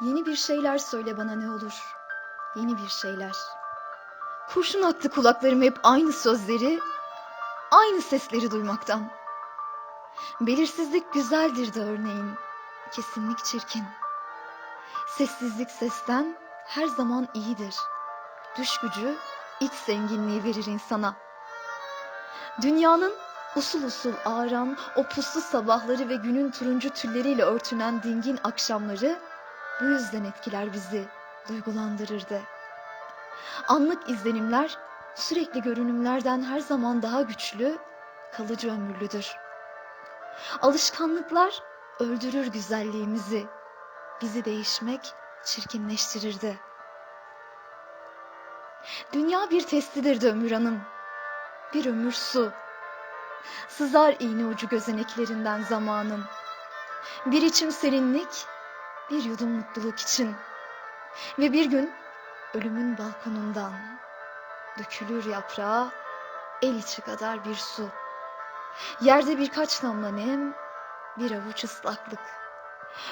Yeni bir şeyler söyle bana ne olur. Yeni bir şeyler. Kurşun attı kulaklarım hep aynı sözleri, aynı sesleri duymaktan. Belirsizlik güzeldir de örneğin, kesinlik çirkin. Sessizlik sesten her zaman iyidir. Düş gücü iç zenginliği verir insana. Dünyanın usul usul ağaran o puslu sabahları ve günün turuncu tülleriyle örtünen dingin akşamları bu yüzden etkiler bizi, duygulandırırdı. Anlık izlenimler sürekli görünümlerden her zaman daha güçlü, kalıcı ömürlüdür. Alışkanlıklar öldürür güzelliğimizi, bizi değişmek çirkinleştirirdi. Dünya bir testidir de ömür hanım, bir ömür su. Sızar iğne ucu gözeneklerinden zamanın. Bir içim serinlik, bir yudum mutluluk için. Ve bir gün ölümün balkonundan dökülür yaprağa el içi kadar bir su. Yerde birkaç damla nem, bir avuç ıslaklık.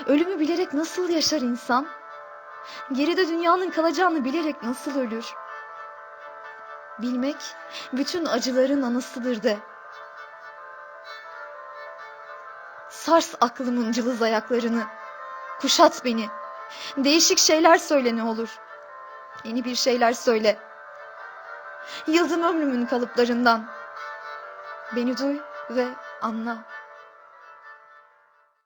Ölümü bilerek nasıl yaşar insan? Geride dünyanın kalacağını bilerek nasıl ölür? Bilmek bütün acıların anısıdır de. Sars aklımın cılız ayaklarını. Kuşat beni. Değişik şeyler söyle ne olur. Yeni bir şeyler söyle. Yıldım ömrümün kalıplarından. Beni duy ve anla.